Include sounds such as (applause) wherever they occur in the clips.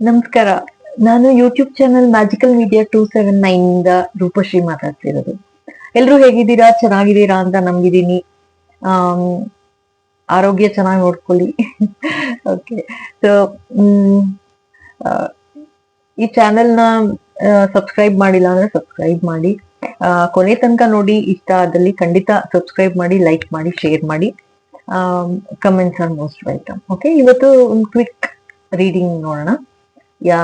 ನಮಸ್ಕಾರ. ನಾನು YouTube channel magical media two seven nine ಇಂದ ರೂಪಶ್ರೀ ಮಾತಾಡ್ತಿರೋದು. ಎಲ್ರು ಹೇಗಿದ್ದೀರಾ? ಚೆನ್ನಾಗಿದ್ದೀರಾ ಅಂತ ನಂಬಿದೀನಿ ಆರೋಗ್ಯ ಚೆನ್ನಾಗಿ ನೋಡ್ಕೊಳ್ಳಿ. ಓಕೆ ಸೊ ಈ ಚಾನೆಲ್ನ ಸಬ್ಸ್ಕ್ರೈಬ್ ಮಾಡಿಲ್ಲ ಅಂದ್ರೆ ಸಬ್ಸ್ಕ್ರೈಬ್ ಮಾಡಿ. ಕೊನೆ ತನಕ ನೋಡಿ, ಇಷ್ಟ ಆದಲ್ಲಿ ಖಂಡಿತ ಸಬ್ಸ್ಕ್ರೈಬ್ ಮಾಡಿ ಲೈಕ್ ಮಾಡಿ ಶೇರ್ ಮಾಡಿ. Comments are most welcome okay ಇವತ್ತು ಒಂದು ಕ್ವಿಕ್ ರೀಡಿಂಗ್ ನೋಡೋಣ. ಯಾ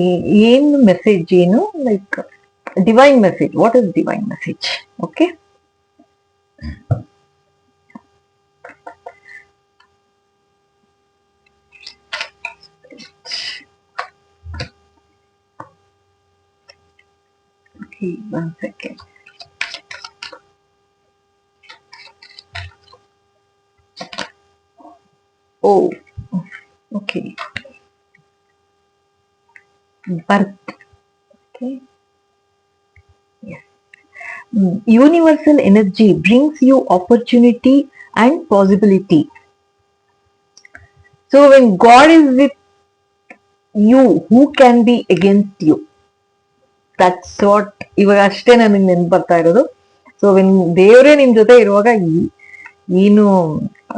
ಈ- ಏನು ಮೆಸೇಜ್ ಏನು? Like divine message what is divine message okay Okay, one second. Oh, Birth. Okay. Yes. Mm, Universal energy brings you opportunity and possibility. So when God is with you, who can be against you? That's what ಇವಾಗ ಅಷ್ಟೇ ನನಗೆ ನೆನ್ಪು ಬರ್ತಾ ಇರೋದು so when ದೇವರೇ ನಿಮ್ ಜೊತೆ ಇರುವಾಗ ಈ- ಏನು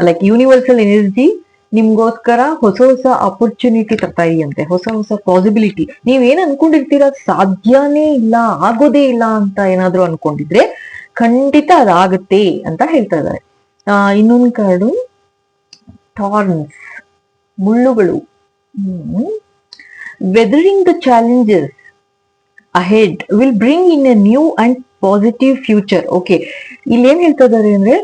ಲೈಕ್ ಯೂನಿವರ್ಸಲ್ ಎನರ್ಜಿ ನಿಮ್ಗೋಸ್ಕರ ಹೊಸ ಹೊಸ ಅಪರ್ಚುನಿಟಿ ತರ್ತಾ ಇದೆಯಂತೆ ಹೊಸ ಹೊಸ ಪಾಸಿಬಿಲಿಟಿ ನೀವೇನ್ ಅನ್ಕೊಂಡಿರ್ತೀರ ಸಾಧ್ಯನೇ ಇಲ್ಲ, ಆಗೋದೇ ಇಲ್ಲ ಅಂತ ಏನಾದ್ರೂ ಅನ್ಕೊಂಡಿದ್ರೆ ಖಂಡಿತ ಅದಾಗತ್ತೆ ಅಂತ ಹೇಳ್ತಾ ಇದ್ದಾರೆ. ಇನ್ನೊಂದು ಕಾರ್ಡು ಟಾರ್ನ್ಸ್ ಮುಳ್ಳುಗಳು. Weathering the challenges ahead will bring in a new and positive future okay ಇಲ್ಲಿ ಏನ್ ಹೇಳ್ತಾ ಇದಾರೆ ಅಂದ್ರೆ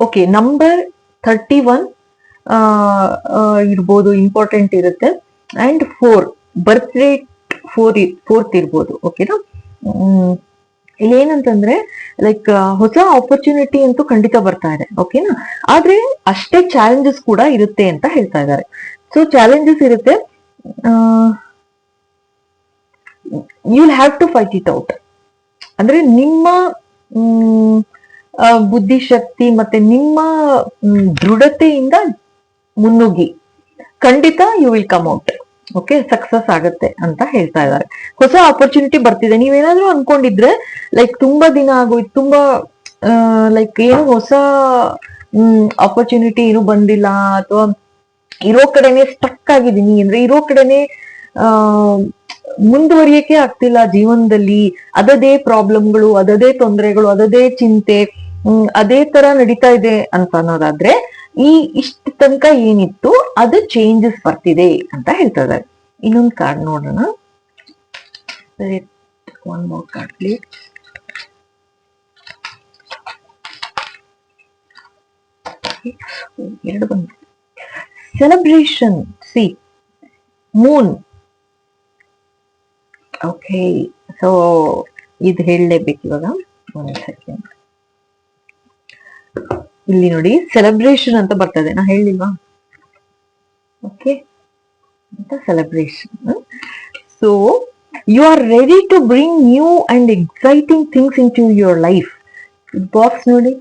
ಓಕೆ ನಂಬರ್ ಥರ್ಟಿ ಒನ್ ಇರ್ಬೋದು ಇಂಪಾರ್ಟೆಂಟ್ ಇರುತ್ತೆ. And four birth rate four fourth ಇರ್ಬೋದು ಓಕೆನಾ ಇಲ್ಲಿ ಏನಂತಂದ್ರೆ ಲೈಕ್ ಹೊಸ ಆಪರ್ಚುನಿಟಿ ಅಂತೂ ಖಂಡಿತ ಬರ್ತಾ ಇದೆ ಓಕೆನಾ ಆದ್ರೆ ಅಷ್ಟೇ ಚಾಲೆಂಜಸ್ ಕೂಡ ಇರುತ್ತೆ ಅಂತ ಹೇಳ್ತಾ ಇದ್ದಾರೆ. ಸೊ ಚಾಲೆಂಜಸ್ ಇರುತ್ತೆ you have to fight it out ಅಂದ್ರೆ ನಿಮ್ಮ ಬುದ್ಧಿಶಕ್ತಿ ಮತ್ತೆ ನಿಮ್ಮ ದೃಢತೆಯಿಂದ ಮುನ್ನುಗ್ಗಿ. ಖಂಡಿತ you will come out okay success ಆಗುತ್ತೆ ಅಂತ ಹೇಳ್ತಾ ಇದ್ದಾರೆ. ಹೊಸ ಆಪರ್ಚುನಿಟಿ ಬರ್ತಿದೆ. ನೀವೇನಾದ್ರೂ ಅನ್ಕೊಂಡಿದ್ರೆ ಲೈಕ್ ತುಂಬಾ ದಿನ ಆಗೋಯ್ತು ತುಂಬಾ ಲೈಕ್ ಏನು ಹೊಸ ಆಪರ್ಚುನಿಟಿ ಏನು ಬಂದಿಲ್ಲ, ಅಥವಾ ಇರೋ ಕಡೆನೆ ಸ್ಟಕ್ ಆಗಿದ್ದೀನಿ ಅಂದ್ರೆ, ಇರೋ ಕಡೆನೆ ಮುಂದುವರಿಯಕ್ಕೆ ಆಗ್ತಿಲ್ಲ ಜೀವನದಲ್ಲಿ. ಅದದೇ ಪ್ರಾಬ್ಲಮ್ಗಳು ಅದದೇ ತೊಂದರೆಗಳು, ಅದದೇ ಚಿಂತೆ. ಅದೇ ತರ ನಡೀತಾ ಇದೆ ಅಂತ ಅನ್ನೋದಾದ್ರೆ, ಈ ಇಷ್ಟ ತನಕ ಏನಿತ್ತು, ಅದು ಚೇಂಜಸ್ ಬರ್ತಿದೆ ಅಂತ ಹೇಳ್ತಾ ಇದ್ದಾರೆ ಇನ್ನೊಂದು ಕಾರ್ಡ್ ನೋಡೋಣ. ಒನ್ ಮೋರ್ ಕಾರ್ಡ್ ಎರಡು ಬಂದು celebration see moon okay so ಇದು ಹೇಳಲೇಬೇಕು ಇವಾಗ. ಒಂದು ಸೆಕೆಂಡ್ ಇಲ್ಲಿ ನೋಡಿ ಸೆಲೆಬ್ರೇಷನ್ ಅಂತ ಬರ್ತದೆ. ನಾ ಹೇಳಿಲ್ವಾ? ಓಕೆ ಅಂತ celebration so you are ready to bring new and exciting things into your life box ನೋಡಿ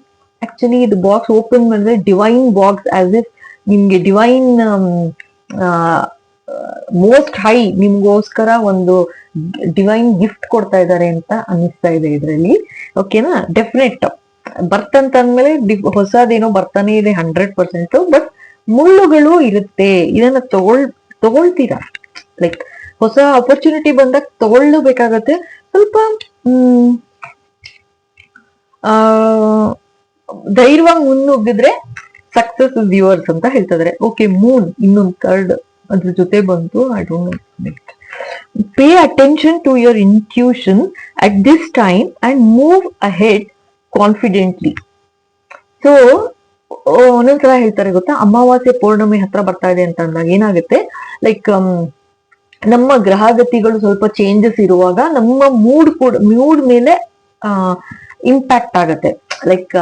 ಆಕ್ಚುಲಿ ಇದು ಬಾಕ್ಸ್ ಓಪನ್ ಮಾಡಿದ್ರೆ ಡಿವೈನ್ ಬಾಕ್ಸ್ ಆಸ್ ಇಫ್ ನಿಮ್ಗೆ ಡಿವೈನ್ ಮೋಸ್ಟ್ ಹೈ ನಿಮ್ಗೋಸ್ಕರ ಒಂದು ಡಿವೈನ್ ಗಿಫ್ಟ್ ಕೊಡ್ತಾ ಇದ್ದಾರೆ ಅಂತ ಅನ್ನಿಸ್ತಾ ಇದೆ ಇದರಲ್ಲಿ. ಓಕೆನಾ ಡೆಫಿನೆಟ್ ಬರ್ತ್ ಅಂತ ಅಂದ್ಮೇಲೆ ಡಿ- ಹೊಸದೇನೋ ಬರ್ತಾನೆ ಇದೆ ಹಂಡ್ರೆಡ್ ಪರ್ಸೆಂಟ್ ಬಟ್ ಮುಳ್ಳುಗಳು ಇರುತ್ತೆ. ಇದನ್ನ ತಗೊಳ್, ತಗೊಳ್ತೀರಾ? ಲೈಕ್ ಹೊಸ ಅಪರ್ಚುನಿಟಿ ಬಂದಾಗ ತಗೊಳ್ಬೇಕಾಗತ್ತೆ ಸ್ವಲ್ಪ, ಹ್ಮ್, ಆ, ಧೈರ್ಯವಾಗಿ ಮುನ್ನುಗ್ಗಿದ್ರೆ ಸಕ್ಸಸ್ ಇಸ್ ಯುವರ್ಸ್ ಅಂತ ಹೇಳ್ತಿದ್ರೆ. ಓಕೆ ಮೂನ್ ಇನ್ನೊಂದು ಥರ್ಡ್ ಅದ್ರ ಜೊತೆ ಬಂತು. I don't pay attention to your intuition at this time and move ahead confidently so ಒಂದೊಂದ್ಸಲ ಹೇಳ್ತಾರೆ ಗೊತ್ತಾ? ಅಮಾವಾಸ್ಯೆ ಪೌರ್ಣಮಿ ಹತ್ರ ಬರ್ತಾ ಇದೆ ಅಂತ ಅಂದಾಗ ಏನಾಗುತ್ತೆ? ಲೈಕ್ ನಮ್ಮ ಗ್ರಹಗತಿಗಳು ಸ್ವಲ್ಪ ಚೇಂಜಸ್ ಇರುವಾಗ ನಮ್ಮ ಮೂಡ್ ಕೂಡ ಮೂಡ್ ಮೇಲೆ ಇಂಪ್ಯಾಕ್ಟ್ ಆಗತ್ತೆ. ಲೈಕ್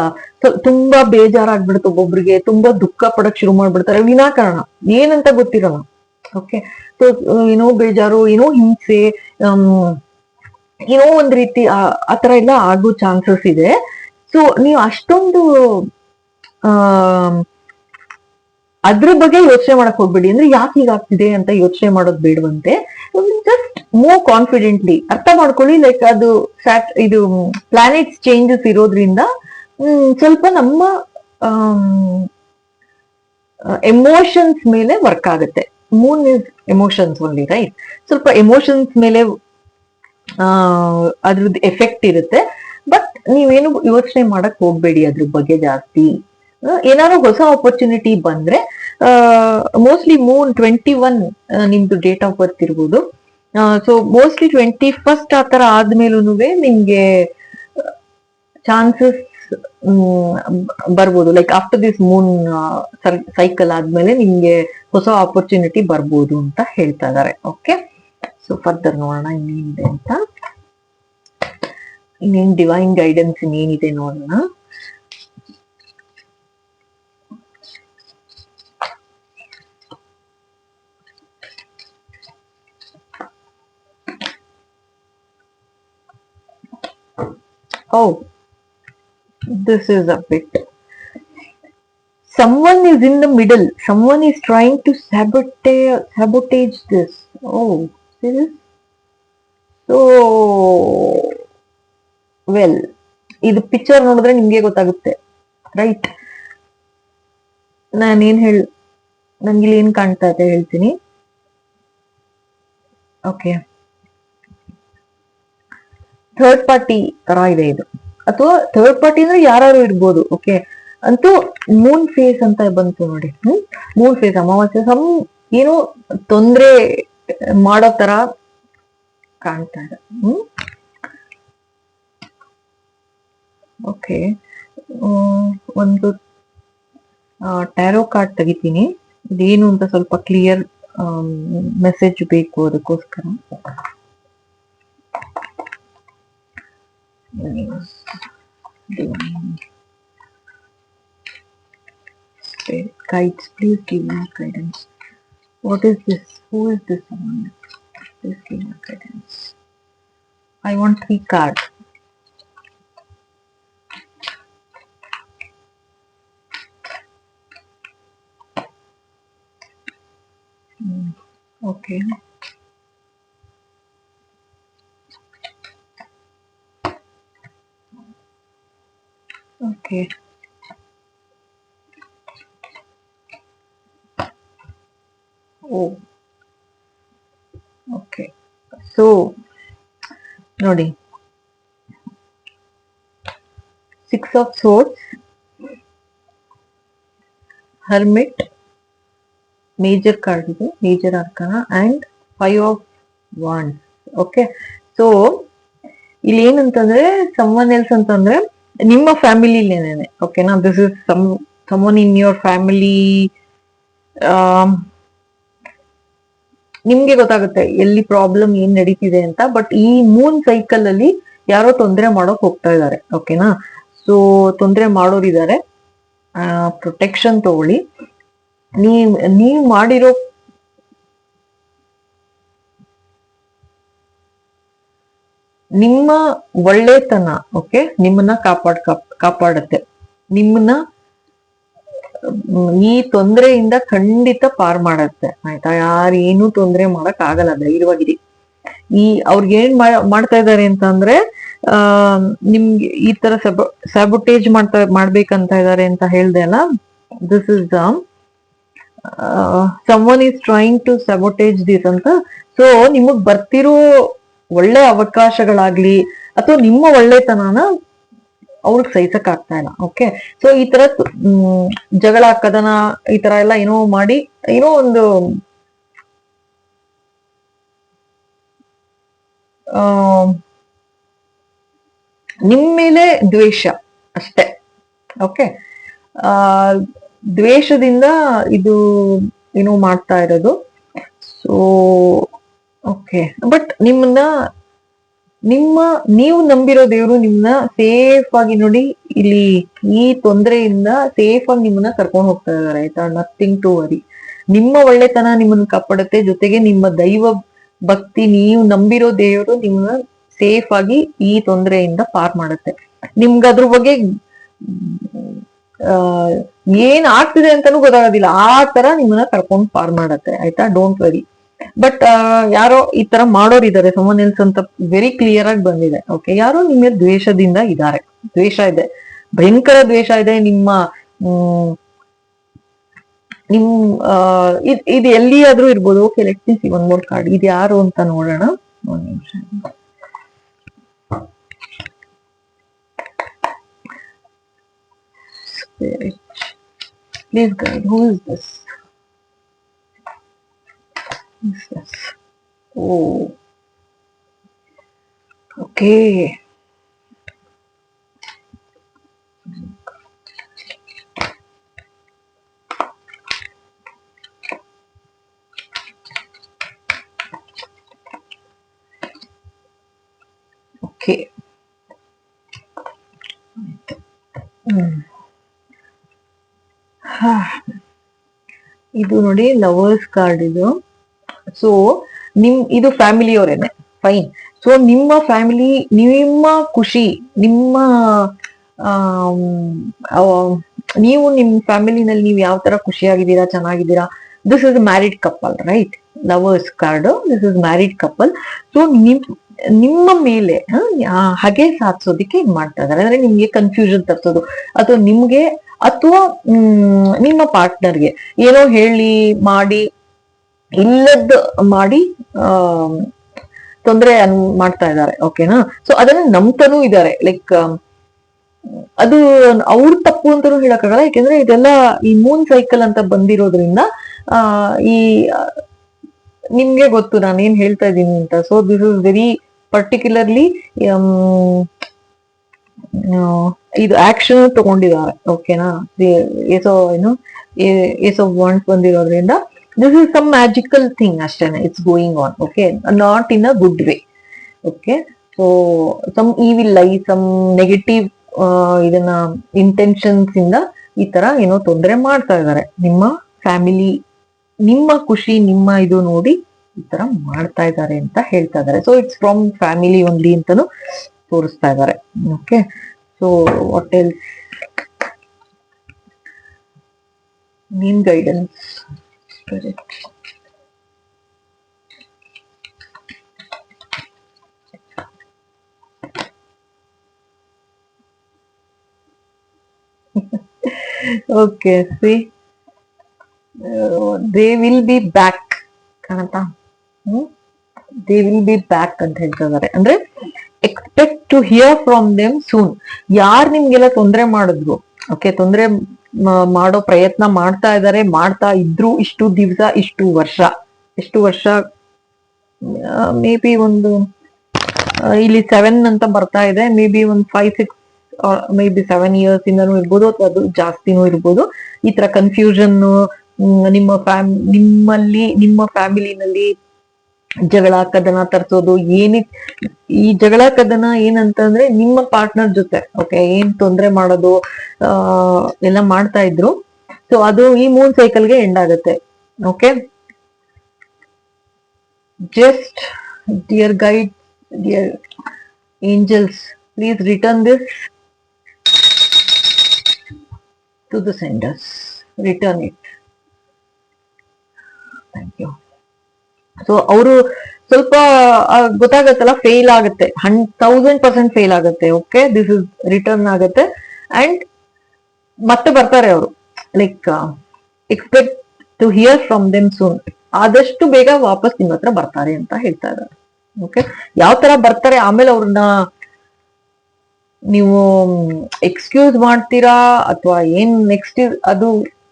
ತುಂಬಾ ಬೇಜಾರಾಗ್ಬಿಡುತ್ತೆ ಒಬ್ಬೊಬ್ರಿಗೆ ತುಂಬಾ ದುಃಖ ಪಡಕ್ ಶುರು ಮಾಡ್ಬಿಡ್ತಾರೆ. ವಿನಾಕಾರಣ. ಏನಂತ ಗೊತ್ತಿರಲ್ಲ. ಓಕೆ ಸೊ ಏನೋ ಬೇಜಾರು ಏನೋ ಹಿಂಸೆ ಆಮ್, ಏನೋ ಒಂದ್ ರೀತಿ ಆ ತರ ಎಲ್ಲ ಆಗೋ ಚಾನ್ಸಸ್ ಇದೆ. ಸೊ ನೀವು ಅಷ್ಟೊಂದು ಅದ್ರ ಬಗ್ಗೆ ಯೋಚನೆ ಮಾಡಕ್ ಹೋಗ್ಬೇಡಿ. ಅಂದ್ರೆ ಯಾಕೆ ಹೀಗಾಗ್ತಿದೆ ಅಂತ ಯೋಚನೆ ಮಾಡೋದ್ ಬೇಡವಂತೆ. ಜಸ್ಟ್ ಮೂವ್ ಕಾನ್ಫಿಡೆಂಟ್ಲಿ ಅರ್ಥ ಮಾಡ್ಕೊಳ್ಳಿ ಲೈಕ್ ಅದು ಸ್ಯಾಟ್ ಇದು ಪ್ಲಾನೆಟ್ಸ್ ಚೇಂಜಸ್ ಇರೋದ್ರಿಂದ ಸ್ವಲ್ಪ ನಮ್ಮ ಎಮೋಷನ್ಸ್ ಮೇಲೆ ವರ್ಕ್ ಆಗುತ್ತೆ. Moon is emotions only right ಸ್ವಲ್ಪ ಎಮೋಷನ್ಸ್ ಮೇಲೆ, ಆ, ಅದ್ರದ್ದು ಎಫೆಕ್ಟ್ ಇರುತ್ತೆ. ನೀವೇನು ಯೋಚನೆ ಮಾಡಕ್ ಹೋಗ್ಬೇಡಿ ಅದ್ರ ಬಗ್ಗೆ ಜಾಸ್ತಿ. ಏನಾರು ಹೊಸ ಆಪರ್ಚುನಿಟಿ ಬಂದ್ರೆ ಮೋಸ್ಟ್ಲಿ ಮೂನ್ ಟ್ವೆಂಟಿ ಒನ್ ನಿಮ್ದು ಡೇಟ್ ಆಫ್ ಬರ್ತ್ ಇರ್ಬೋದು. ಸೊ ಮೋಸ್ಟ್ಲಿ ಟ್ವೆಂಟಿ ಫಸ್ಟ್ ಆ ತರ ಆದ್ಮೇಲೂ ನಿಮ್ಗೆ ಚಾನ್ಸಸ್ ಬರ್ಬೋದು. Like after this moon cycle ಆದ್ಮೇಲೆ ನಿಮ್ಗೆ ಹೊಸ ಆಪರ್ಚುನಿಟಿ ಬರ್ಬೋದು ಅಂತ ಹೇಳ್ತಾ ಇದಾರೆ. ಓಕೆ ಸೊ ಫರ್ದರ್ ನೋಡೋಣ ಇನ್ನೇನಿದೆ ಅಂತ. ಇನ್ನೇನ್ ಡಿವೈನ್ ಗೈಡೆನ್ಸ್ ಇನ್ನೇನಿದೆ ನೋಡೋಣ Oh, this is a bit. Someone is in the middle. Someone is trying to sabotage sabotage this. Oh, see this? So, well, ಇದು ಪಿಕ್ಚರ್ ನೋಡಿದ್ರೆ ನಿಮ್ಗೆ ಗೊತ್ತಾಗುತ್ತೆ. ರೈಟ್ ನಾನೇನ್ ಹೇಳ ನನ್ಗೆ ಇಲ್ಲಿ ಏನ್ ಕಾಣ್ತಾ ಇದೆ ಹೇಳ್ತೀನಿ. ಓಕೆ ಥರ್ಡ್ ಪಾರ್ಟಿ ತರ ಇದೆ ಇದು. ಅಥವಾ ಥರ್ಡ್ ಪಾರ್ಟಿ ಅಂದ್ರೆ ಯಾರು ಇರ್ಬೋದು ಓಕೆ ಅಂತೂ ಮೂನ್ ಫೇಸ್ ಅಂತ ಬಂತು ನೋಡಿ. ಹ್ಮ್? ಮೂನ್ ಫೇಸ್ ಅಮಾವಾಸ್ಯೆ ಸಮ್ ಏನು ತೊಂದ್ರೆ ಮಾಡೋ ತರ ಕಾಣ್ತಾ ಇದೆ. ಹ್ಮ್? ಓಕೆ ಒಂದು ಟ್ಯಾರೋ ಕಾರ್ಡ್ ತೆಗಿತೀನಿ ಇದೇನು ಅಂತ ಸ್ವಲ್ಪ ಕ್ಲಿಯರ್ ಮೆಸೇಜ್ ಬೇಕು ಅದಕ್ಕೋಸ್ಕರ Divine Spirit guides, please give me guidance. What is this? Who is this someone? Please give me guidance. I want three cards. Okay. Okay. Oh. Okay. So, ನೋಡಿ six of swords hermit Major card ಇದೆ major arcana and five of wands okay so ಇಲ್ಲಿ ಏನಂತಂದ್ರೆ someone else ಅಂತಂದ್ರೆ, ನಿಮ್ಮ ಫ್ಯಾಮಿಲಿಲೇನೆ ಓಕೆನಾ this is some someone in your family ನಿಮ್ಗೆ ಗೊತ್ತಾಗುತ್ತೆ ಎಲ್ಲಿ ಪ್ರಾಬ್ಲಮ್ ಏನ್ ನಡೀತಿದೆ ಅಂತ. ಬಟ್ ಈ ಮೂನ್ ಸೈಕಲ್ ಅಲ್ಲಿ ಯಾರೋ ತೊಂದರೆ ಮಾಡೋಕ್ ಹೋಗ್ತಾ ಇದ್ದಾರೆ. ಓಕೆನಾ ಸೊ ತೊಂದರೆ ಮಾಡೋರಿದ್ದಾರೆ. ಪ್ರೊಟೆಕ್ಷನ್ ತಗೊಳ್ಳಿ. ನೀವ್ ನೀವ್ ಮಾಡಿರೋ ನಿಮ್ಮ ಒಳ್ಳೆತನ ಓಕೆ ನಿಮ್ಮನ್ನ ಕಾಪಾಡ್, ಕಾಪ್- ಕಾಪಾಡುತ್ತೆ. ನಿಮ್ಮನ್ನ, ಈ ತೊಂದರೆಯಿಂದ ಖಂಡಿತ ಪಾರ್ ಮಾಡುತ್ತೆ. ಆಯ್ತಾ? ಯಾರು ಏನು ತೊಂದರೆ ಮಾಡಕ್ ಆಗಲ್ಲ ಧೈರ್ಯವಾಗಿರಿ. ಈ ಅವ್ರಿಗೆ ಏನ್ ಮಾಡ್ತಾ ಇದಾರೆ ಅಂತ ಅಂದ್ರೆ ಆ, ನಿಮ್ಗೆ ಈ ತರ ಸ್ಯಾಬೊಟೇಜ್ ಮಾಡ್ತಾ, ಮಾಡ್ಬೇಕಂತ ಇದಾರೆ ಅಂತ ಹೇಳ್ದೆ ಅಲ್ಲ? This is someone is trying to sabotage this ಅಂತ. ಸೊ ನಿಮಗ್ ಬರ್ತಿರೋ ಒಳ್ಳೆ ಅವಕಾಶಗಳಾಗ್ಲಿ, ಅಥವಾ ನಿಮ್ಮ ಒಳ್ಳೆತನನ ಅವ್ರಿಗೆ ಸಹಿಸಕ್ ಆಗ್ತಾ ಇಲ್ಲ ಓಕೆ ಸೊ ಈ ತರ ಜಗಳ, ಕದನ, ಈ ತರ ಎಲ್ಲ ಏನೋ ಮಾಡಿ, ಏನೋ ಒಂದು ನಿಮ್ಮ ನಿಮ್ ಮೇಲೆ ದ್ವೇಷ ಅಷ್ಟೇ ಓಕೆ ಆ ದ್ವೇಷದಿಂದ ಇದು ಏನು ಮಾಡ್ತಾ ಇರೋದು. ಸೊ ಓಕೆ ಬಟ್ ನಿಮ್ಮನ್ನ ನಿಮ್ಮ, ನೀವು ನಂಬಿರೋ ದೇವರು ನಿಮ್ಮನ್ನ ಸೇಫ್ ಆಗಿ ನೋಡಿ, ಇಲ್ಲಿ ಈ ತೊಂದರೆಯಿಂದ ಸೇಫ್ ಆಗಿ ನಿಮ್ಮನ್ನ ಕರ್ಕೊಂಡು ಹೋಗ್ತಾ ಇದಾರೆ, ಆಯ್ತಾ? ನಥಿಂಗ್ ಟು ವರಿ ನಿಮ್ಮ ಒಳ್ಳೆತನ ನಿಮ್ಮನ್ನ ಕಾಪಾಡುತ್ತೆ. ಜೊತೆಗೆ ನಿಮ್ಮ ದೈವ ಭಕ್ತಿ ನೀವು ನಂಬಿರೋ ದೇವರು ನಿಮ್ಮನ್ನ ಸೇಫ್ ಆಗಿ ಈ ತೊಂದರೆಯಿಂದ ಪಾರ್ ಮಾಡುತ್ತೆ. ನಿಮ್ಗೆ ಅದ್ರ ಬಗ್ಗೆ ಏನ್ ಆಗ್ತಿದೆ ಅಂತಾನೂ ಗೊತ್ತಾಗೋದಿಲ್ಲ. ಆ ತರ ನಿಮ್ಮನ್ನ ಕರ್ಕೊಂಡ್ ಪಾರ್ ಮಾಡತ್ತೆ, ಆಯ್ತಾ? ಡೋಂಟ್ ವರಿ ಬಟ್ ಯಾರೋ ಈ ತರ ಮಾಡೋರಿದ್ದಾರೆ ಸಮನ್ ಎಲ್ಸ್ ಅಂತ ವೆರಿ ಕ್ಲಿಯರ್ ಆಗಿ ಬಂದಿದೆ. ಓಕೆ ಯಾರೋ ನಿಮ್ಗೆ ದ್ವೇಷದಿಂದ ಇದಾರೆ. ದ್ವೇಷ ಇದೆ. ಭಯಂಕರ ದ್ವೇಷ ಇದೆ ನಿಮ್ಮ ನಿಮ್ ಇದ್ ಎಲ್ಲಿಯಾದ್ರೂ ಇರ್ಬೋದು. Okay let one more card ಇದು ಯಾರು ಅಂತ ನೋಡೋಣ. ಒಂದ್ ನಿಮಿಷ. Spirit. Please guide. Who is this? Who is this? Oh. Okay. Okay. ಇದು ನೋಡಿ ಲವರ್ಸ್ ಕಾರ್ಡ್ ಇದು. ಸೊ ನಿಮ್, ಇದು ಫ್ಯಾಮಿಲಿ ಅವರೇನೆ. ಫೈನ್ ಸೊ ನಿಮ್ಮ ಫ್ಯಾಮಿಲಿ ನಿಮ್ಮ ಖುಷಿ, ನಿಮ್ಮ ನೀವು ನಿಮ್ ಫ್ಯಾಮಿಲಿನಲ್ಲಿ ನೀವು ಯಾವ ತರ ಖುಷಿಯಾಗಿದ್ದೀರಾ, ಚೆನ್ನಾಗಿದ್ದೀರಾ this is married couple right lovers card this is married couple so ನಿಮ್, ನಿಮ್ಮ ಮೇಲೆ ಹಾಗೆ ಸಾಧಿಸೋದಕ್ಕೆ ಮಾಡ್ತಾ ಇದಾರೆ ಅಂದ್ರೆ ನಿಮ್ಗೆ ಕನ್ಫ್ಯೂಷನ್ ತರ್ಸೋದು ಅಥವಾ ನಿಮ್ಗೆ ಅಥವಾ ನಿಮ್ಮ ಪಾರ್ಟ್ನರ್ಗೆ ಏನೋ ಹೇಳಿ, ಮಾಡಿ, ಇಲ್ಲದ ಮಾಡಿ ತೊಂದರೆ ಅನ್, ಮಾಡ್ತಾ ಇದ್ದಾರೆ, ಓಕೆನಾ? ಸೊ ಅದನ್ನ ನಂಬ್ತಾನೂ ಇದ್ದಾರೆ, ಲೈಕ್ ಅದು ಅವ್ರ ತಪ್ಪು ಅಂತಾನೂ ಹೇಳಕ್ಕಾಗಲ್ಲ ಯಾಕೆಂದ್ರೆ ಇದೆಲ್ಲ ಈ ಮೂನ್ ಸೈಕಲ್ ಅಂತ ಬಂದಿರೋದ್ರಿಂದ, ಆ, ಈ, ನಿಮ್ಗೆ ಗೊತ್ತು ನಾನು ಏನ್ ಹೇಳ್ತಾ ಇದ್ದೀನಿ ಅಂತ. So this is very particularly ಇದು ಆಕ್ಷನ್ ತಗೊಂಡಿದ್ದಾರೆ ಓಕೆನಾ ಏಸೋ, ಏನು? ಏಸೋ ವಾಂಟ್ ಬಂದಿರೋದ್ರಿಂದ this is some magical thing ಅಷ್ಟೇನೆ it's going on okay not in a good way okay so some evil lie some negative ಇದನ್ನ ಇಂಟೆನ್ಷನ್ಸ್ ಇಂದ ಈ ತರ ಏನೋ ತೊಂದರೆ ಮಾಡ್ತಾ ಇದ್ದಾರೆ. ನಿಮ್ಮ ಫ್ಯಾಮಿಲಿ ನಿಮ್ಮ ಖುಷಿ, ನಿಮ್ಮ ಇದು ನೋಡಿ ಈ ತರ ಮಾಡ್ತಾ ಇದ್ದಾರೆ ಅಂತ ಹೇಳ್ತಾ ಇದ್ದಾರೆ. So it's from family only ಅಂತಾನು ತೋರಿಸ್ತಾ ಇದ್ದಾರೆ ಓಕೆ ಸೊ ವಾಟ್ ಎಲ್ಸ್ ನೀನ್ guidance spirit okay see they will be back ಕಾಣತ್ತಾ? ಹ್ಮ್? ದೇ ವಿಲ್ ಬಿ ಬ್ಯಾಕ್ ಅಂತ ಹೇಳ್ತಾ ಇದಾರೆ. ಅಂದ್ರೆ expect to hear from them soon ಯಾರು ನಿಮ್ಗೆಲ್ಲ ತೊಂದರೆ ಮಾಡಿದ್ರು? ಓಕೆ ತೊಂದರೆ ಮಾಡೋ ಪ್ರಯತ್ನ ಮಾಡ್ತಾ ಇದ್ದಾರೆ ಮಾಡ್ತಾ ಇದ್ರು ಇಷ್ಟು ದಿವಸ, ಇಷ್ಟು ವರ್ಷ. ಎಷ್ಟು ವರ್ಷ? ಮೇ ಬಿ ಒಂದು ಇಲ್ಲಿ ಸೆವೆನ್ ಅಂತ ಬರ್ತಾ ಇದೆ. ಮೇ ಬಿ ಒಂದು five six maybe seven years ಇಂದನೂ ಇರ್ಬೋದು ಅಥವಾ ಅದು ಜಾಸ್ತಿನೂ ಇರ್ಬೋದು. ಈ ತರ ಕನ್ಫ್ಯೂಷನ್ ನಿಮ್ಮ ಫ್ಯಾಮ್ ನಿಮ್ಮಲ್ಲಿ, ನಿಮ್ಮ ಫ್ಯಾಮಿಲಿನಲ್ಲಿ ಜಗಳ, ಕದನ ತರ್ಸೋದು, ಏನಿ, ಈ ಜಗಳ, ಕದನ ಏನಂತಂದ್ರೆ ನಿಮ್ಮ ಪಾರ್ಟ್ನರ್ ಜೊತೆ ಓಕೆ ಏನ್ ತೊಂದರೆ ಮಾಡೋದು, ಆ, ಎಲ್ಲ ಮಾಡ್ತಾ ಇದ್ರು. ಸೊ ಅದು ಈ ಮೂನ್ ಸೈಕಲ್ಗೆ ಎಂಡ್ ಆಗುತ್ತೆ okay just dear guide dear angels please return this to the senders return it thank you so ಅವರು ಸ್ವಲ್ಪ ಗೊತ್ತಾಗತ್ತಲ್ಲ ಫೇಲ್ ಆಗುತ್ತೆ. ಹನ್ ತೌಸಂಡ್ ಪರ್ಸೆಂಟ್ ಫೇಲ್ ಆಗುತ್ತೆ. ಓಕೆ ದಿಸ್ ಇಸ್ ರಿಟರ್ನ್ ಆಗುತ್ತೆ. ಅಂಡ್ ಮತ್ತೆ ಬರ್ತಾರೆ ಅವರು. Like expect to hear from them soon ಆದಷ್ಟು ಬೇಗ ವಾಪಸ್ ನಿಮ್ಮ ಹತ್ರ ಬರ್ತಾರೆ ಅಂತ ಹೇಳ್ತಾ ಇದ್ದಾರೆ. ಓಕೆ ಯಾವ ತರ ಬರ್ತಾರೆ, ಆಮೇಲೆ ಅವ್ರನ್ನ ನೀವು ಎಕ್ಸ್ಕ್ಯೂಸ್ ಮಾಡ್ತೀರಾ, ಅಥವಾ ಏನ್ ನೆಕ್ಸ್ಟ್ ಅದು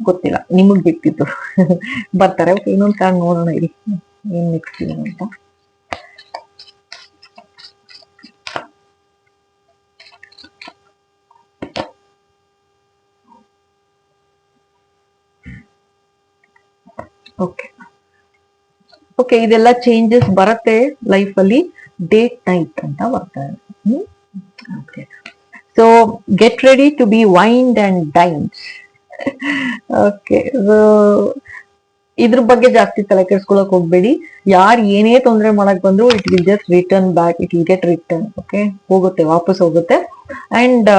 ಗೊತ್ತಿಲ್ಲ. ನಿಮಗ್ ಬಿಟ್ಟಿದ್ದು (laughs) ಬರ್ತಾರೆ. ಇನ್ನೊಂದ್ ಕಾರಣ ನೋಡೋಣ ಇರಿ. ಏನ್ ನೆಕ್ಸ್ಟ್ ಇದೆ ಅಂತ ಓಕೆ ಓಕೆ ಇದೆಲ್ಲ ಚೇಂಜಸ್ ಬರುತ್ತೆ ಲೈಫ್ ಅಲ್ಲಿ ಡೇಟ್ ನೈಟ್ ಅಂತ ಬರ್ತಾ ಇದೆ okay so get ready to be wined and dined okay ಇದ್ರ ಬಗ್ಗೆ ಜಾಸ್ತಿ ತಲೆ ಕೆಡ್ಸ್ಕೊಳಕ್ ಹೋಗ್ಬೇಡಿ. ಯಾರು ಏನೇ ತೊಂದರೆ ಮಾಡಕ್ ಬಂದ್ರು it will just return back it will get return okay ಹೋಗುತ್ತೆ, ವಾಪಸ್ ಹೋಗುತ್ತೆ. ಅಂಡ್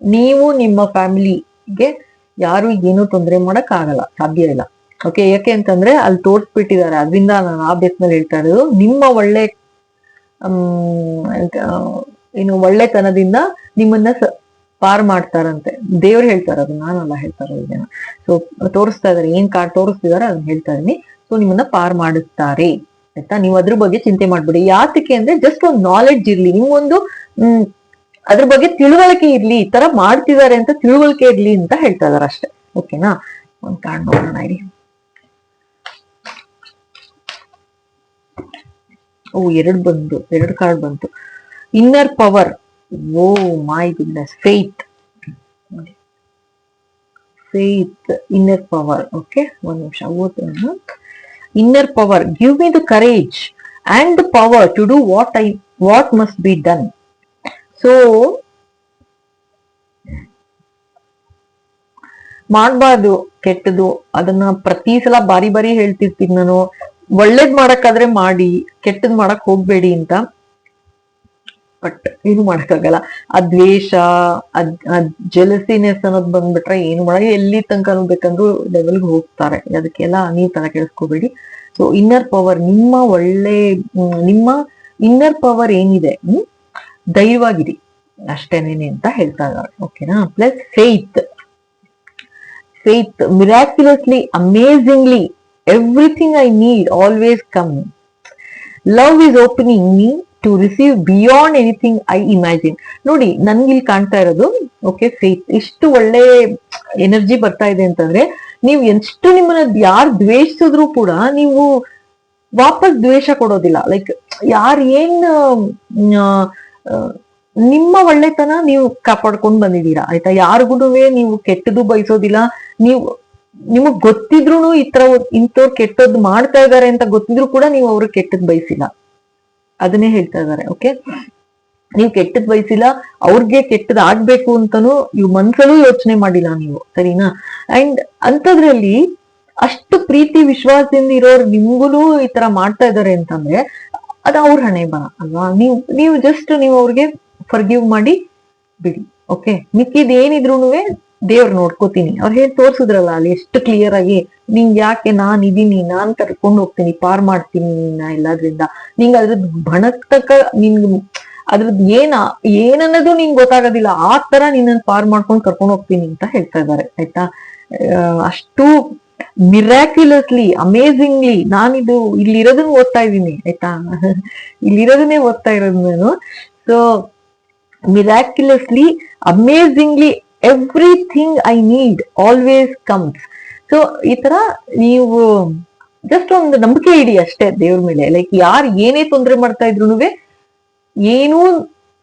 ನೀವು ನಿಮ್ಮ ಫ್ಯಾಮಿಲಿಗೆ ಯಾರು ಏನು ತೊಂದರೆ ಮಾಡಕ್ ಆಗಲ್ಲ, ಸಾಧ್ಯ ಇಲ್ಲ ಓಕೆ ಯಾಕೆ ಅಂತಂದ್ರೆ ಅಲ್ಲಿ ತೋರ್ಸ್ಬಿಟ್ಟಿದ್ದಾರೆ. ಅದರಿಂದ ನಾನು ಆ ಬೇಸ್ ಮೇಲೆ ಹೇಳ್ತಾ ಇರೋದು, ನಿಮ್ಮ ಒಳ್ಳೆ ಏನು ಒಳ್ಳೆತನದಿಂದ ನಿಮ್ಮನ್ನ ಪಾರ್ ಮಾಡ್ತಾರಂತೆ. ದೇವ್ರು ಹೇಳ್ತಾರೆ ಅದು, ನಾನಲ್ಲ ಹೇಳ್ತಾರೆ ಇದನ್ನ ಸೊ ತೋರಿಸ್ತಾ ಇದಾರೆ, ಏನ್ ಕಾರ್ಡ್ ತೋರಿಸ್ತಿದಾರೆ ಅದನ್ನ ಹೇಳ್ತಾ ಇದೀನಿ ಸೊ ನಿಮ್ಮನ್ನ ಪಾರ್ ಮಾಡುತ್ತಾರೆ ಆಯ್ತಾ? ನೀವು ಅದ್ರ ಬಗ್ಗೆ ಚಿಂತೆ ಮಾಡ್ಬೇಡಿ. ಯಾತಕ್ಕೆ ಅಂದ್ರೆ ಜಸ್ಟ್ ಒಂದು ನಾಲೆಡ್ಜ್ ಇರ್ಲಿ. ನಿಮ್ಗೊಂದು ಹ್ಮ್, ಅದ್ರ ಬಗ್ಗೆ ತಿಳುವಳಿಕೆ ಇರ್ಲಿ, ಈ ತರ ಮಾಡ್ತಿದ್ದಾರೆ ಅಂತ ತಿಳುವಳಿಕೆ ಇರ್ಲಿ ಅಂತ ಹೇಳ್ತಾ ಇದಾರೆ ಅಷ್ಟೇ. ಓಕೆನಾ? ಒಂದ್ ಕಾರ್ಡ್ ನೋಡೋಣ ಇಡಿ ಓ, ಎರಡು ಬಂತು ಎರಡು ಕಾರ್ಡ್ ಬಂತು. Inner power oh my goodness. Faith. Faith, inner power. Okay, ಒಂದು ನಿಮಿಷ ಓದೋಣ inner power. Give me the courage and the power to do what I, what must be done. So, ಮಾಡ್ಬಾರ್ದು, ಕೆಟ್ಟದು. ಅದನ್ನ ಪ್ರತಿ ಸಲ ಬಾರಿ ಬಾರಿ ಹೇಳ್ತಿರ್ತೀನಿ ನಾನು. ಒಳ್ಳೇದ್ ಮಾಡಕ್ಕಾದ್ರೆ ಮಾಡಿ, ಕೆಟ್ಟದ್ ಮಾಡಕ್ ಹೋಗ್ಬೇಡಿ ಅಂತ. ಬಟ್ ಏನು ಮಾಡಕ್ಕಾಗಲ್ಲ. ಆ ದ್ವೇಷ ಅದ್ ಜೆಲಸಿನೆಸ್ ಅನ್ನೋದು ಬಂದ್ಬಿಟ್ರೆ ಏನು ಮಾಡ, ಎಲ್ಲಿ ತನಕ ಬೇಕಂದ್ರೂ ಲೆವೆಲ್ಗೆ ಹೋಗ್ತಾರೆ. ಅದಕ್ಕೆಲ್ಲ ನೀವು ತಲೆ ಕೆಡಿಸ್ಕೋಬೇಡಿ. ಸೊ ಇನ್ನರ್ ಪವರ್ ನಿಮ್ಮ ಒಳ್ಳೆ ನಿಮ್ಮ ಇನ್ನರ್ ಪವರ್ ಏನಿದೆ, ಹ್ಮ್ ಧೈರ್ಯವಾಗಿರಿ ಅಷ್ಟೇನೇನೆ ಅಂತ ಹೇಳ್ತಾ ಇದ್ದಾರೆ. ಓಕೆನಾ plus faith faith miraculously amazingly everything I need always come love is opening me to receive beyond anything I imagine ನೋಡಿ ನನ್ಗೆ ಇಲ್ಲಿ ಕಾಣ್ತಾ ಇರೋದು ಓಕೆ ಫೇತ್ ಇಷ್ಟು ಒಳ್ಳೆ ಎನರ್ಜಿ ಬರ್ತಾ ಇದೆ ಅಂತಂದ್ರೆ, ನೀವು ಎಷ್ಟು ನಿಮ್ಮನ್ನ ಯಾರು ದ್ವೇಷಿಸಿದ್ರು ಕೂಡ ನೀವು ವಾಪಸ್ ದ್ವೇಷ ಕೊಡೋದಿಲ್ಲ. ಲೈಕ್ ಯಾರು ಏನ್ ನಿಮ್ಮ ಒಳ್ಳೆತನ ನೀವು ಕಾಪಾಡ್ಕೊಂಡು ಬಂದಿದ್ದೀರಾ, ಆಯ್ತಾ? ಯಾರಿಗೂ ನೀವು ಕೆಟ್ಟದು ಬಯಸೋದಿಲ್ಲ. ನೀವು, ನಿಮಗ್ ಗೊತ್ತಿದ್ರು ಈ ತರ ಇಂಥವ್ರು ಕೆಟ್ಟದ್ದು ಮಾಡ್ತಾ ಇದ್ದಾರೆ ಅಂತ ಗೊತ್ತಿದ್ರು ಕೂಡ ನೀವು ಅವ್ರಿಗೆ ಕೆಟ್ಟದ್ ಬಯಸಿಲ್ಲ. ಅದನ್ನೇ ಹೇಳ್ತಾ ಇದಾರೆ ಓಕೆ ನೀವು ಕೆಟ್ಟದ್ ಬಯಸಿಲ್ಲ, ಅವ್ರಿಗೆ ಕೆಟ್ಟದ್ ಆಗ್ಬೇಕು ಅಂತಾನು ಇವ್ ಮನ್ಸಲ್ಲೂ ಯೋಚನೆ ಮಾಡಿಲ್ಲ ನೀವು, ಸರಿನಾ? ಅಂಡ್ ಅಂಥದ್ರಲ್ಲಿ ಅಷ್ಟು ಪ್ರೀತಿ, ವಿಶ್ವಾಸದಿಂದ ಇರೋರು ನಿಮ್ಗೂ ಈ ತರ ಮಾಡ್ತಾ ಇದಾರೆ ಅಂತಂದ್ರೆ ಅದ ಅವ್ರ ಹಣೆ ಬರ, ಅಲ್ವಾ? ನೀವು ನೀವು ಜಸ್ಟ್ ನೀವು ಅವ್ರಿಗೆ ಫರ್ಗಿವ್ ಮಾಡಿ ಬಿಡಿ ಓಕೆ ಮಿಕ್ಕಿದ್ ಏನಿದ್ರು ದೇವ್ರು ನೋಡ್ಕೋತೀನಿ. ಅವ್ರು ಹೇಳಿ ತೋರ್ಸಿದ್ರಲ್ಲ ಅಲ್ಲಿ ಎಷ್ಟು ಕ್ಲಿಯರ್ ಆಗಿ, ನಿಂಗ್ ಯಾಕೆ ನಾನ್ ಇದೀನಿ, ನಾನ್ ಕರ್ಕೊಂಡು ಹೋಗ್ತೀನಿ, ಪಾರ್ ಮಾಡ್ತೀನಿ ನಿನ್ನ ಎಲ್ಲದ್ರಿಂದ. ನಿಂಗ್ ಅದ್ರದ್ ಬಣತಕ್ಕ ನಿಂಗ್ ಅದ್ರದ್ ಏನ, ಏನನ್ನದು ನಿಂಗ್ ಗೊತ್ತಾಗೋದಿಲ್ಲ. ಆ ತರ ನಿನ್ನನ್ ಪಾರ್ ಮಾಡ್ಕೊಂಡು ಕರ್ಕೊಂಡು ಹೋಗ್ತೀನಿ ಅಂತ ಹೇಳ್ತಾ ಇದ್ದಾರೆ ಆಯ್ತಾ? ಅಷ್ಟು ಮಿರಾಕ್ಯುಲಸ್ಲಿ ಅಮೇಝಿಂಗ್ಲಿ ನಾನಿದು ಇಲ್ಲಿರೋದನ್ನ ಓದ್ತಾ ಇದ್ದೀನಿ, ಆಯ್ತಾ? ಇಲ್ಲಿರೋದನ್ನೇ ಓದ್ತಾ ಇರೋದು ನಾನು so miraculously amazingly everything I need always comes so ಈ ತರ ನೀವು ಜಸ್ಟ್ ಒಂದು ನಂಬಿಕೆ ಇಡಿ ಅಷ್ಟೇ ದೇವ್ರ ಮೇಲೆ. ಲೈಕ್ ಯಾರು ಏನೇ ತೊಂದರೆ ಮಾಡ್ತಾ ಇದ್ರು ಏನೂ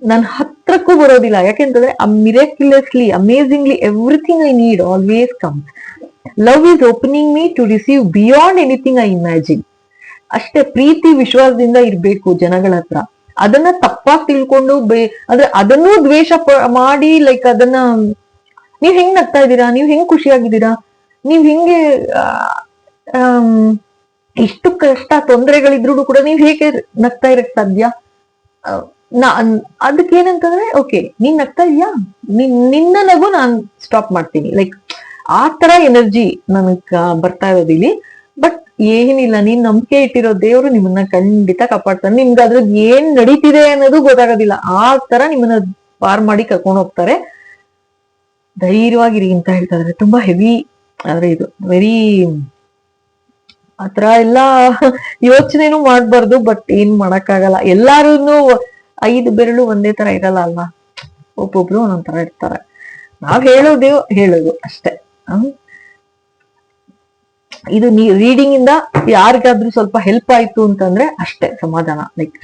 ನನ್ನ ಹತ್ರಕ್ಕೂ ಬರೋದಿಲ್ಲ. ಯಾಕೆಂತಂದ್ರೆ miraculously amazingly everything I need always comes love is opening me to receive beyond anything I imagine ಅಷ್ಟೇ ಪ್ರೀತಿ, ವಿಶ್ವಾಸದಿಂದ ಇರ್ಬೇಕು ಜನಗಳ ಹತ್ರ. ಅದನ್ನ ತಪ್ಪಾಗಿ ತಿಳ್ಕೊಂಡು ಅಂದ್ರೆ ಅದನ್ನೂ ದ್ವೇಷ ಮಾಡಿ ಲೈಕ್ ಅದನ್ನ ನೀವ್ ಹೆಂಗ್ ನಗ್ತಾ ಇದ್ದೀರಾ? ನೀವ್ ಹೆಂಗ್ ಖುಷಿಯಾಗಿದ್ದೀರಾ? ನೀವ್ ಹೆಂಗೆ ಇಷ್ಟು ಕಷ್ಟ ತೊಂದರೆಗಳಿದ್ರು ಕೂಡ ನೀವ್ ಹೇಗೆ ನಗ್ತಾ ಇರಕ್ ಸಾಧ್ಯ? ನಾ ಅದಕ್ಕೆ ಏನಂತಂದ್ರೆ ಓಕೆ, ನೀನ್ ನಗ್ತಾ ಇದೀಯಾ ನಿನ್, ನಿನ್ನ ನಗು ನಾನ್ ಸ್ಟಾಪ್ ಮಾಡ್ತೀನಿ. ಲೈಕ್, ಆ ತರ ಎನರ್ಜಿ ನನಗ್ ಬರ್ತಾ ಇರೋದು ಇಲ್ಲಿ. ಬಟ್ ಏನಿಲ್ಲ, ನೀನ್ ನಂಬಿಕೆ ಇಟ್ಟಿರೋ ದೇವರು ನಿಮ್ಮನ್ನ ಖಂಡಿತ ಕಾಪಾಡ್ತಾನೆ ನಿಮ್ಗೆ ಅದ್ರದ್ದು ಏನ್ ನಡೀತಿದೆ ಅನ್ನೋದು ಗೊತ್ತಾಗೋದಿಲ್ಲ. ಆ ತರ ನಿಮ್ಮನ್ನ ಪಾರ್ ಮಾಡಿ ಕರ್ಕೊಂಡು ಹೋಗ್ತಾರೆ. ಧೈರ್ಯವಾಗಿರಿ ಅಂತ ಹೇಳ್ತಾ ತುಂಬಾ ಹೆವಿ ಅಂದ್ರೆ ಇದು. ವೆರಿ ಆತರ ಎಲ್ಲ ಯೋಚನೆನೂ ಮಾಡ್ಬಾರ್ದು ಬಟ್ ಏನ್ ಮಾಡಕ್ಕಾಗಲ್ಲ. ಎಲ್ಲಾರು ಐದು ಬೆರಳು ಒಂದೇ ತರ ಇರಲ್ಲ ಅಲ್ವಾ? ಒಬ್ಬೊಬ್ರು ಒಂದೊಂದ್ ತರ ಇರ್ತಾರೆ. ನಾವ್ ಹೇಳೋದು ಹೇಳೋದು ಅಷ್ಟೇ. ಇದು ನೀ ರೀಡಿಂಗ್ ಇಂದ ಯಾರಿಗಾದ್ರೂ ಸ್ವಲ್ಪ ಹೆಲ್ಪ್ ಆಯ್ತು ಅಂತಂದ್ರೆ ಅಷ್ಟೇ ಸಮಾಧಾನ. ಲೈಕ್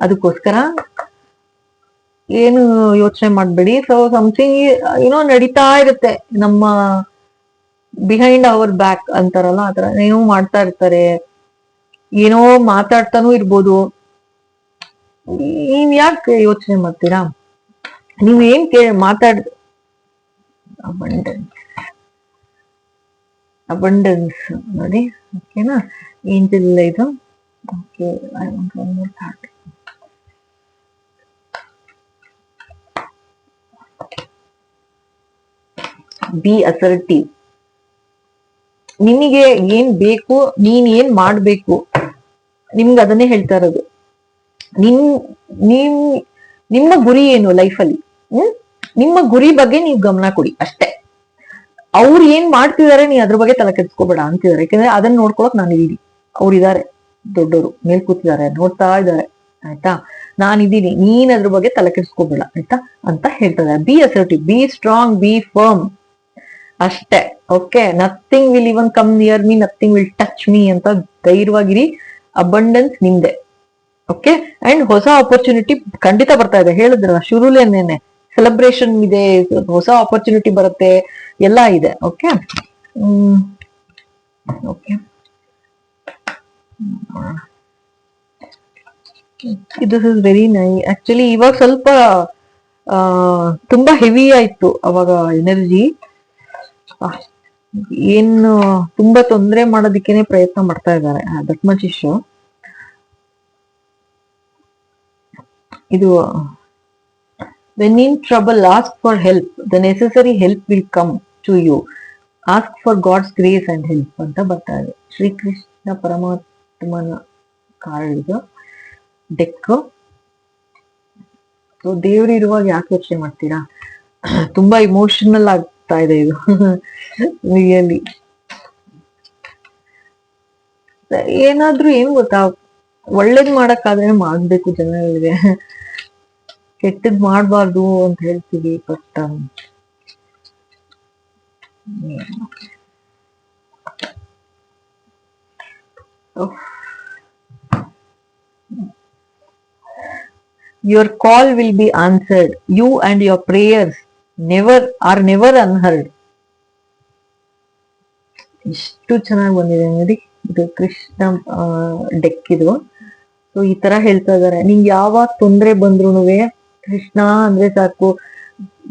ಅದಕ್ಕೋಸ್ಕರ ಏನು ಯೋಚನೆ ಮಾಡಬೇಡಿ. ಸೊ ಸಮಥಿಂಗ್ ಏನೋ ನಡೀತಾ ಇರುತ್ತೆ. ನಮ್ಮ ಬಿಹೈಂಡ್ ಅವರ್ ಬ್ಯಾಕ್ ಅಂತಾರಲ್ಲ ಆತರ ಏನೋ ಮಾಡ್ತಾ ಇರ್ತಾರೆ. ಏನೋ ಮಾತಾಡ್ತಾನೂ ಇರ್ಬೋದು. ನೀವ್ ಯಾಕೆ ಯೋಚನೆ ಮಾಡ್ತೀರಾ? ನೀವ್ ಏನ್ ಕೇ, ಮಾತಾಡ್ ಅಬಂಡೆನ್ಸ್ ಅಬಂಡೆನ್ಸ್ ನೋಡಿ ಓಕೆನಾ ಏಂಜಲ್ ಇದು? Okay I want one more card be assertive ನಿಮಗೆ ಏನ್ ಬೇಕು, ನೀನ್ ಏನ್ ಮಾಡ್ಬೇಕು, ನಿಮ್ಗೆ ಅದನ್ನೇ ಹೇಳ್ತಾ ಇರೋದು. ನಿಮ್ ನಿಮ್, ನಿಮ್ಮ ಗುರಿ ಏನು ಲೈಫಲ್ಲಿ? ಹ್ಮ್? ನಿಮ್ಮ ಗುರಿ ಬಗ್ಗೆ ನೀವು ಗಮನ ಕೊಡಿ ಅಷ್ಟೇ. ಅವ್ರು ಏನ್ ಮಾಡ್ತಿದ್ದಾರೆ, ನೀ ಅದ್ರ ಬಗ್ಗೆ ತಲೆ ಕೆತ್ಕೋಬೇಡ ಅಂತಿದ್ದಾರೆ. ಯಾಕಂದ್ರೆ ಅದನ್ನ ನೋಡ್ಕೊಳಕ್ ನಾನು ಇದೀನಿ. ಅವ್ರು ಇದಾರೆ ದೊಡ್ಡವರು ಮೇಲ್ ಕೂತಿದ್ದಾರೆ, ನೋಡ್ತಾ ಇದ್ದಾರೆ, ಆಯ್ತಾ? ನಾನಿದ್ದೀನಿ ನೀನ್ ಅದ್ರ ಬಗ್ಗೆ ತಲೆ ಕೆಡ್ಸ್ಕೋಬೇಡ, ಆಯ್ತಾ? ಅಂತ ಹೇಳ್ತಾರೆ be assertive be strong, be firm. ಅಷ್ಟೇ. Okay nothing will even come near me nothing will touch me ಅಂತ ಧೈರ್ಯವಾಗಿರಿ. ಅಬಂಡೆನ್ಸ್ ನಿಮ್ದೆ. ಓಕೆ ಅಂಡ್ ಹೊಸ ಆಪರ್ಚುನಿಟಿ ಖಂಡಿತ ಬರ್ತಾ ಇದೆ. ಹೇಳಿದ್ರಲ್ಲ ಶುರುಲೇನೇನೆ ಸೆಲೆಬ್ರೇಷನ್ ಇದೆ, ಹೊಸ ಆಪರ್ಚುನಿಟಿ ಬರುತ್ತೆ, ಎಲ್ಲ ಇದೆ. Okay okay this is very nice actually ಇವಾಗ ಸ್ವಲ್ಪ ತುಂಬಾ ಹೆವಿ ಆಯ್ತು ಅವಾಗ ಎನರ್ಜಿ ಏನು ತುಂಬಾ ತೊಂದರೆ ಮಾಡೋದಿಕ್ಕೇನೆ ಪ್ರಯತ್ನ ಮಾಡ್ತಾ ಇದ್ದಾರೆ. That issue. ಇದು when in trouble ask for help the necessary help will come to you ask for God's grace and help ಅಂತ ಬರ್ತಾ ಇದೆ. ಶ್ರೀಕೃಷ್ಣ ಪರಮಾತ್ಮನ ಕಾರ್ಡ್ ಇದು. ಡೆಕ್ ಸೊ, ದೇವ್ರು ಇರುವಾಗ ಯಾಕೆ ಯೋಚನೆ ಮಾಡ್ತೀರಾ? ತುಂಬಾ ಇಮೋಷನಲ್ ಆಗ್ತಾ ಇದೆ ಇದು ರಿಯಲಿ ಏನಾದ್ರೂ ಏನ್ ಗೊತ್ತಾ? ಒಳ್ಳೇದ್ ಮಾಡಕ್ಕಾದ್ರೆ ಮಾಡ್ಬೇಕು ಜನಗಳಿಗೆ. ಕೆಟ್ಟದ್ ಮಾಡ್ಬಾರ್ದು ಅಂತ ಹೇಳ್ತೀವಿ but your call will be answered. You and your prayers. Never or never unheard ಇಷ್ಟು ಚೆನ್ನಾಗಿ ಬಂದಿದೆ ನೋಡಿ. ಇದು ಕೃಷ್ಣ ಡೆಕ್ ಇದು. ಸೊ ಈ ತರ ಹೇಳ್ತಾ ಇದಾರೆ ನಿಂಗೆ ಯಾವಾಗ ತೊಂದರೆ ಬಂದ್ರುನುವೆ ಕೃಷ್ಣ ಅಂದ್ರೆ ಸಾಕು,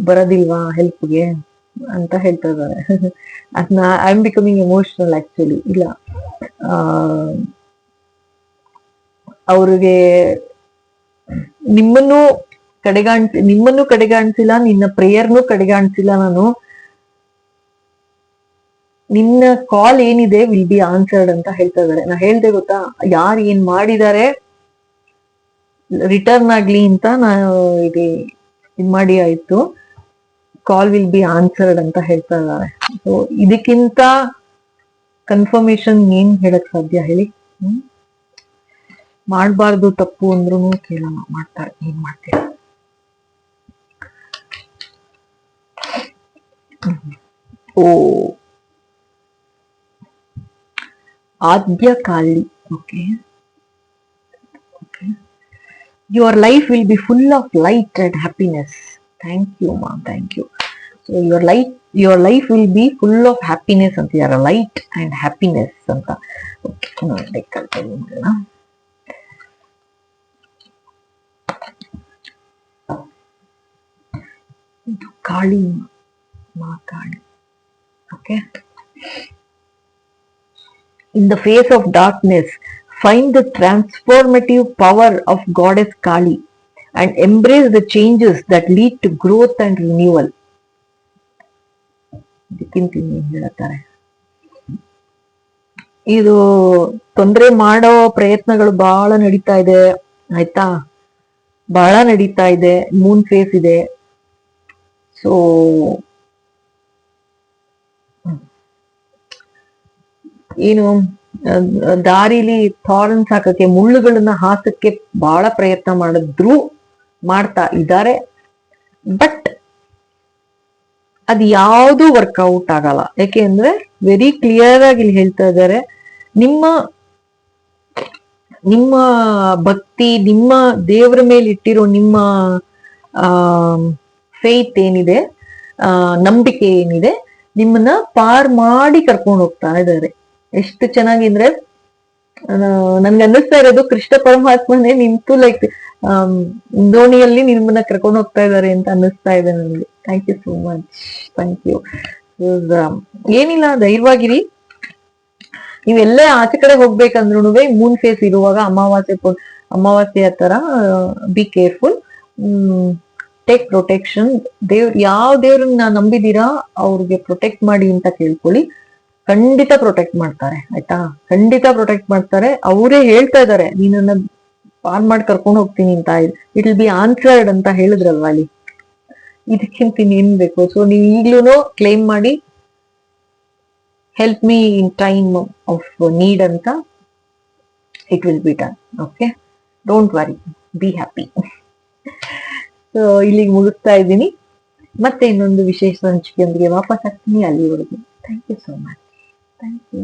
ಬರೋದಿಲ್ವಾ ಹೆಲ್ಪ್ಗೆ ಅಂತ ಹೇಳ್ತಾ ಇದಾರೆ ಅದನ್ನ I am becoming emotional actually ಇಲ್ಲ ಅವ್ರಿಗೆ ನಿಮ್ಮನ್ನು ಕಡೆಗಾಣಿಸಿ ನಿಮ್ಮನ್ನು ಕಡೆಗಾಣಿಸಿಲ್ಲ, ನಿನ್ನ ಪ್ರೇಯರ್ನು ಕಡೆಗಾಣಿಸಿಲ್ಲ ನಾನು. ನಿನ್ನ ಕಾಲ್ ಏನಿದೆ ವಿಲ್ ಬಿ ಆನ್ಸರ್ಡ್ ಅಂತ ಹೇಳ್ತಾ ಇದಾರೆ ನಾ ಹೇಳ್ದೆ ಗೊತ್ತಾ, ಯಾರು ಏನ್ ಮಾಡಿದ್ದಾರೆ ರಿಟರ್ನ್ ಆಗ್ಲಿ ಅಂತ ನಾನು ಇದು, ಇದ್ ಮಾಡಿ ಆಯ್ತು. ಕಾಲ್ ವಿಲ್ ಬಿ ಆನ್ಸರ್ಡ್ ಅಂತ ಹೇಳ್ತಾ ಇದ್ದಾರೆ. ಸೊ ಇದಕ್ಕಿಂತ ಕನ್ಫರ್ಮೇಶನ್ ಏನ್ ಹೇಳಕ್ ಸಾಧ್ಯ ಹೇಳಿ? ಮಾಡಬಾರ್ದು ತಪ್ಪು ಅಂದ್ರೂ ಕೇಳೋಣ ಮಾಡ್ತಾರೆ ಏನ್ ಮಾಡ್ತೀರ? ಓ Adya Kali okay okay your life will be full of light and happiness thank you ಮಾ thank you so your light your life will be full of happiness ಅಂತ. ಯಾರ ಲೈಟ್ ಅಂಡ್ ಹ್ಯಾಪಿನೆಸ್ ಅಂತ ಓಕೆ ನೋಡಿ ಕಲ್ತಿಲ್ಲ ಇದು ಕಾಳಿ. ಮಾ ಮಾತಾಡಿ. Okay in the face of darkness find the transformative power of God is Kali and embrace the changes that lead to growth and renewal ಹೇಳ್ತಾರೆ. ಇದು ತೊಂದರೆ ಮಾಡೋ ಪ್ರಯತ್ನಗಳು ಬಹಳ ನಡೀತಾ ಇದೆ. ಆಯ್ತಾ? ಬಹಳ ನಡೀತಾ ಇದೆ. ಮೂನ್ ಫೇಸ್ ಇದೆ. ಸೊ ಏನು ದಾರಿಲಿ ಥಾರನ್ಸ್ ಹಾಕಕ್ಕೆ ಮುಳ್ಳುಗಳನ್ನ ಹಾಕಕ್ಕೆ ಬಹಳ ಪ್ರಯತ್ನ ಮಾಡಿದ್ರು ಮಾಡ್ತಾ ಇದ್ದಾರೆ. ಬಟ್ ಅದು ಯಾವುದು ವರ್ಕೌಟ್ ಆಗಲ್ಲ. ಯಾಕೆಂದ್ರೆ ವೆರಿ ಕ್ಲಿಯರ್ ಆಗಿ ಇಲ್ಲಿ ಹೇಳ್ತಾ ಇದ್ದಾರೆ, ನಿಮ್ಮ ನಿಮ್ಮ ಭಕ್ತಿ, ನಿಮ್ಮ ದೇವರ ಮೇಲೆ ಇಟ್ಟಿರೋ ನಿಮ್ಮ, ಆ ಫೇತ್ ಏನಿದೆ, ಆ, ನಂಬಿಕೆ ಏನಿದೆ, ನಿಮ್ಮನ್ನ ಪಾರ್ ಮಾಡಿ ಕರ್ಕೊಂಡು ಹೋಗ್ತಾ ಇದ್ದಾರೆ. ಎಷ್ಟು ಚೆನ್ನಾಗಿದ್ರೆ ನನ್ಗೆ ಅನ್ನಿಸ್ತಾ ಇರೋದು ಕೃಷ್ಣ ಪರಮಾತ್ಮನೇ ನಿಂತು ಲೈಕ್ ದೋಣಿಯಲ್ಲಿ ನಿಮ್ಮನ್ನ ಕರ್ಕೊಂಡು ಹೋಗ್ತಾ ಇದ್ದಾರೆ ಅಂತ ಅನ್ನಿಸ್ತಾ ಇದೆ ನನಗೆ. Thank you so much thank you ಏನಿಲ್ಲ, ಧೈರ್ಯವಾಗಿರಿ. ನೀವೆಲ್ಲೇ ಆಚೆ ಕಡೆ ಹೋಗ್ಬೇಕಂದ್ರೂ ಮೂನ್ ಫೇಸ್ ಇರುವಾಗ ಅಮಾವಾಸ್ಯೆ ಅಮಾವಾಸ್ಯ ಅಮಾವಾಸ್ಯೆ ತರ ಬಿ ಕೇರ್ಫುಲ್ ಟೇಕ್ ಪ್ರೊಟೆಕ್ಷನ್ ದೇವ್, ಯಾವ ದೇವ್ರನ್ನ ನಂಬಿದೀರಾ ಅವ್ರಿಗೆ ಪ್ರೊಟೆಕ್ಟ್ ಮಾಡಿ ಅಂತ ಕೇಳ್ಕೊಳ್ಳಿ. ಖಂಡಿತ ಪ್ರೊಟೆಕ್ಟ್ ಮಾಡ್ತಾರೆ, ಆಯ್ತಾ? ಖಂಡಿತ ಪ್ರೊಟೆಕ್ಟ್ ಮಾಡ್ತಾರೆ. ಅವರೇ ಹೇಳ್ತಾ ಇದಾರೆ ನೀನನ್ನ ಆನ್ ಮಾಡಿ ಕರ್ಕೊಂಡು ಹೋಗ್ತೀನಿ ಅಂತ. ಇಟ್ ವಿಲ್ ಬಿ ಆನ್ಸರ್ಡ್ ಅಂತ ಹೇಳಿದ್ರಲ್ವಾ ಅಲ್ಲಿ? ಇದಕ್ಕಿಂತ ಏನ್ ಬೇಕು? ಸೊ ನೀವು ಈಗ್ಲೂ ಕ್ಲೈಮ್ ಮಾಡಿ help me in time of need ಅಂತ it will be done okay don't worry be happy so ಇಲ್ಲಿಗೆ ಮುಗಿಸ್ತಾ ಇದ್ದೀನಿ. ಮತ್ತೆ ಇನ್ನೊಂದು ವಿಶೇಷ ಹಂಚಿಕೆಯೊಂದಿಗೆ ವಾಪಸ್ ಆಗ್ತೀನಿ ಅಲ್ಲಿವರೆಗೂ. Thank you so much thank you